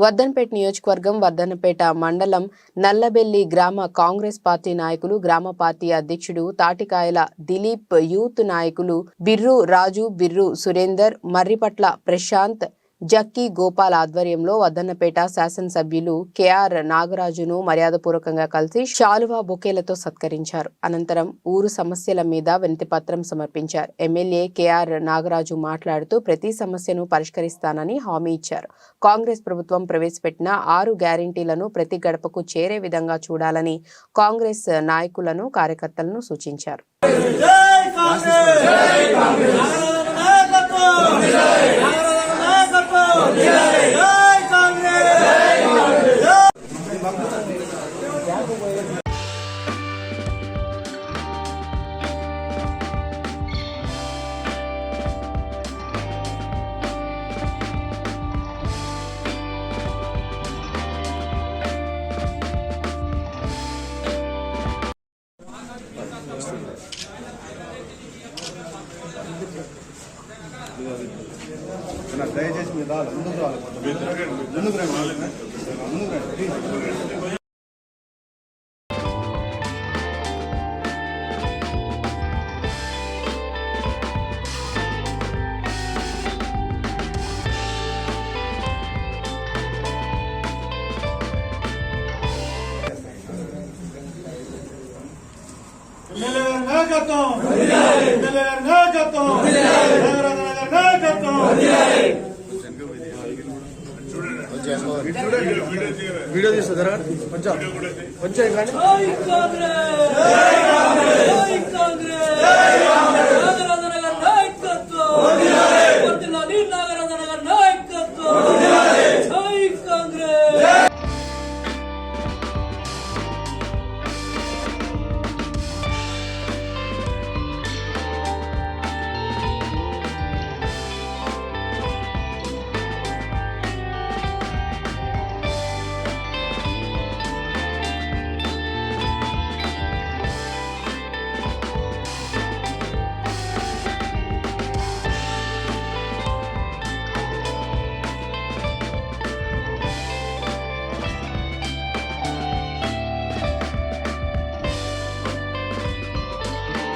వర్ధన్పేట నియోజకవర్గం వర్ధన్పేట మండలం నల్లబెల్లి గ్రామ కాంగ్రెస్ పార్టీ నాయకులు గ్రామ పార్టీ అధ్యక్షుడు తాటికాయల దిలీప్ యూత్ నాయకులు బిర్రు రాజు బిర్రు సురేందర్ మర్రిపట్ల ప్రశాంత్ జక్కీ గోపాల్ ఆధ్వర్యంలో వద్దన్నపేట శాసనసభ్యులు కెఆర్ నాగరాజును మర్యాదపూర్వకంగా కలిసి శాలువా బొకేలతో సత్కరించారు. అనంతరం ఊరు సమస్యల మీద వినతిపత్రం సమర్పించారు. ఎమ్మెల్యే కెఆర్ నాగరాజు మాట్లాడుతూ ప్రతి సమస్యను పరిష్కరిస్తానని హామీ ఇచ్చారు. కాంగ్రెస్ ప్రభుత్వం ప్రవేశపెట్టిన ఆరు గ్యారంటీలను ప్రతి గడపకు చేరే విధంగా చూడాలని కాంగ్రెస్ నాయకులను కార్యకర్తలను సూచించారు. అన్న, దయచేసి మీరు రావాలి ముందుకు రావాలి ముందుకు రండి ముందుకు రండి ప్లీజ్. ఎమ్మెల్యే గారి నాయకత్వం ఎమ్మెల్యే గారి నాయకత్వం నాగరాజు గారి నాయకత్వం వీడియో తీస్తా కొంచెం. కొంచెం కానీ?